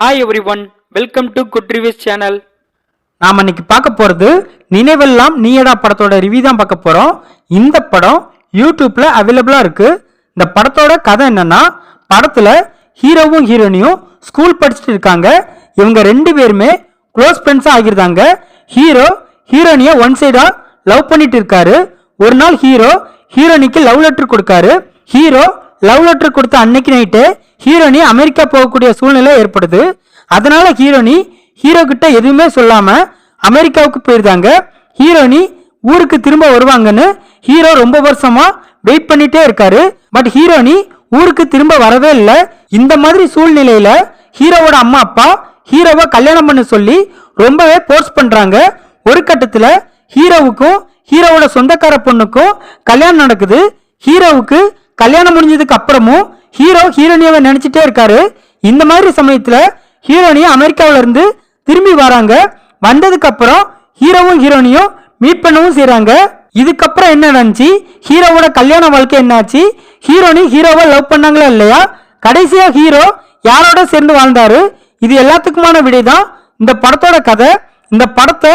Hi everyone welcome to good reviews channel நாம் இன்னைக்கு பார்க்க போகிறது நினைவெல்லாம் நீயடா படத்தோட ரிவ்யூ தான் பார்க்க போகிறோம் இந்த படம் யூடியூப்பில் அவைலபிளாக இருக்குது இந்த படத்தோட கதை என்னன்னா படத்தில் ஹீரோவும் ஹீரோனியும் ஸ்கூல் படிச்சுட்டு இருக்காங்க. இவங்க ரெண்டு பேருமே க்ளோஸ் ஃப்ரெண்ட்ஸாக ஆகியிருந்தாங்க. ஹீரோ ஹீரோனியை ஒன் சைடாக லவ் பண்ணிட்டு இருக்காரு. ஒரு நாள் ஹீரோ ஹீரோனிக்கு லவ் லெட்டர் கொடுக்காரு. ஹீரோ லவ் லெட்டர் கொடுத்த அன்னைக்கு நைட்டு ஹீரோனி அமெரிக்கா போகக்கூடிய சூழ்நிலை ஏற்படுது. அதனால ஹீரோனி ஹீரோ கிட்ட எதுவுமே சொல்லாம அமெரிக்காவுக்கு போயிருந்தாங்க ஹீரோனி ஊருக்கு திரும்ப வருவாங்கன்னு ஹீரோ ரொம்ப வருஷமா வெயிட் பண்ணிட்டே இருக்காரு. பட் ஹீரோனி ஊருக்கு திரும்ப வரவே இல்லை. இந்த மாதிரி சூழ்நிலையில ஹீரோவோட அம்மா அப்பா ஹீரோவை கல்யாணம் பண்ண சொல்லி ரொம்பவே போர்ஸ் பண்றாங்க. ஒரு கட்டத்துல ஹீரோவுக்கும் ஹீரோவோட சொந்தக்கார பொண்ணுக்கும் கல்யாணம் நடக்குது. ஹீரோவுக்கு கல்யாணம் முடிஞ்சதுக்கு அப்புறமும் ஹீரோ ஹீரோனியாவை நினைச்சிட்டே இருக்காரு. இந்த மாதிரி சமயத்துல ஹீரோனியும் அமெரிக்காவில இருந்து திரும்பி வராங்க. வந்ததுக்கு அப்புறம் ஹீரோவும் ஹீரோனியும் மீட் பண்ணவும் செய்யறாங்க இதுக்கப்புறம் என்ன நடந்துச்சு? ஹீரோவோட கல்யாண வாழ்க்கை என்னாச்சு? ஹீரோனி ஹீரோவை லவ் பண்ணாங்களா இல்லையா? கடைசியா ஹீரோ யாரோட சேர்ந்து வாழ்ந்தாரு? இது எல்லாத்துக்குமான விடை தான் இந்த படத்தோட கதை. இந்த படத்தை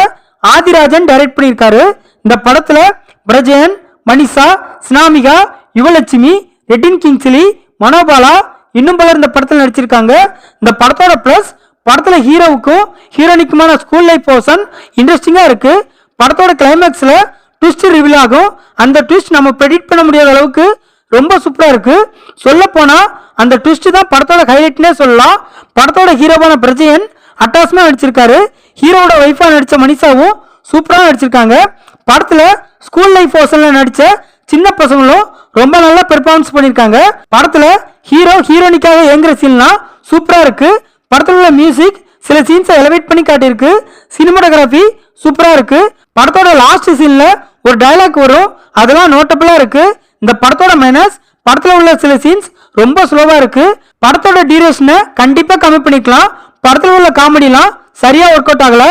ஆதிராஜன் டைரக்ட் பண்ணியிருக்காரு. இந்த படத்துல பிரஜயன் மனிஷா ஸ்னாமிகா யுவலட்சுமி ரெட்டின் கிங்ஸ்லி மனோபாலா இன்னும் பலர் இந்த படத்தில் நடிச்சிருக்காங்க. இந்த படத்தோட ப்ளஸ் படத்தில் ஹீரோவுக்கும் ஹீரோனிக்குமான ஸ்கூல் லைஃப் போர்ஷன் இன்ட்ரெஸ்டிங்காக இருக்குது படத்தோட கிளைமேக்ஸில் ட்விஸ்ட் ரிவீல் ஆகும். அந்த ட்விஸ்ட் நம்ம ப்ரெடிக்ட் பண்ண முடியாத அளவுக்கு ரொம்ப சூப்பராக இருக்குது சொல்லப்போனால் அந்த ட்விஸ்ட் தான் படத்தோட ஹைலைட்னே சொல்லலாம். படத்தோட ஹீரோவான பிரஜயன் அட்டாசமாக நடிச்சிருக்காரு. ஹீரோவோட ஒய்ஃபாக நடித்த மனிஷாவும் சூப்பராக நடிச்சிருக்காங்க. படத்தில் ஸ்கூல் லைஃப் போர்ஷன்ல நடிச்ச சின்ன பசங்களும் ரொம்ப நல்லா பெர்ஃபார்மன்ஸ் பண்ணியிருக்காங்க படத்துல ஹீரோ ஹீரோனிக்காக ஏங்குற சீன்லாம் சூப்பரா இருக்கு. படத்துல உள்ள மியூசிக் சில சீன்ஸை எலவேட் பண்ணி காட்டியிருக்கு. சினிமாட்டோகிராஃபி சூப்பரா இருக்கு. படத்தோட லாஸ்ட் சீன்ல ஒரு டைலாக் வரும். அதெல்லாம் நோட்டபிளா இருக்கு. இந்த படத்தோட மைனஸ் படத்துல உள்ள சில சீன்ஸ் ரொம்ப ஸ்லோவா இருக்கு. படத்தோட டியூரேஷனை கண்டிப்பா கம்மி பண்ணிக்கலாம். படத்துல உள்ள காமெடிலாம் சரியா ஒர்க் அவுட் ஆகல.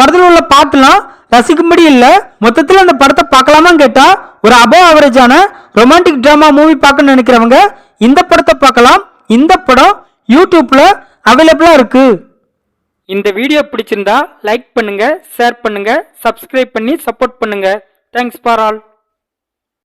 படத்துல உள்ள பாட்டுலாம் ரசிக்கும்படி இல்லை. மொத்தத்தில் அந்த படத்தை பார்க்கலாமான்னு கேட்டால் ஒரு அபோ அவரேஜான ரொமான்டிக் ட்ராமா மூவி பார்க்கணும்னு நினைக்கிறவங்க இந்த படத்தை பார்க்கலாம். இந்த படம் யூடியூப்பில் அவைலபிளாக இருக்கு. இந்த வீடியோ பிடிச்சிருந்தா லைக் பண்ணுங்க ஷேர் பண்ணுங்க சப்ஸ்கிரைப் பண்ணி சப்போர்ட் பண்ணுங்க. Thanks for all